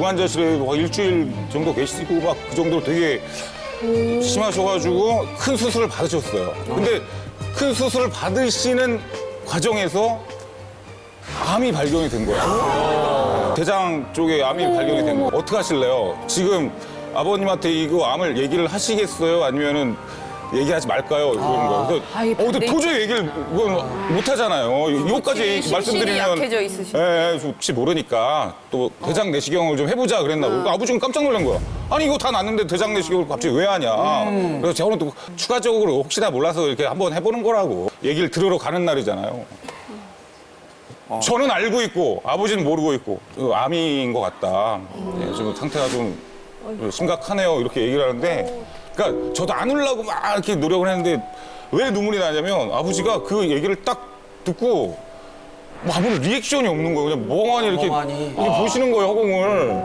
중환자실에 막 일주일 정도 계시고 막 그 정도로 되게 심하셔가지고 큰 수술을 받으셨어요. 근데 큰 수술을 받으시는 과정에서 암이 발견이 된 거야. 대장 쪽에 암이 발견이 된 거야. 어떻게 하실래요? 지금 아버님한테 이거 암을 얘기를 하시겠어요? 아니면은 얘기하지 말까요? 이러는 거예요. 그래서 아이, 어, 근데 반대. 도저히 얘기를 이건 못 하잖아요. 얘기- 심신이 말씀드리면 약해져 있으시. 예, 예, 혹시 모르니까 또 대장 내시경을 좀 해보자 그랬나 고 그러니까 아버지는 깜짝 놀란 거야. 아니 이거 다 났는데 대장 내시경을 갑자기 왜 하냐. 그래서 저는 또 추가적으로 혹시나 몰라서 이렇게 한번 해보는 거라고 얘기를 들으러 가는 날이잖아요. 저는 알고 있고 아버지는 모르고 있고 그 암인 것 같다. 예, 좀 상태가 좀 심각하네요. 이렇게 얘기를 하는데 그러니까 저도 안 울라고 막 이렇게 노력을 했는데 왜 눈물이 나냐면 아버지가 그 얘기를 딱 듣고 뭐 아무런 리액션이 없는 거예요. 그냥 멍하니 이렇게, 멍하니. 이렇게 보시는 거예요, 허공을.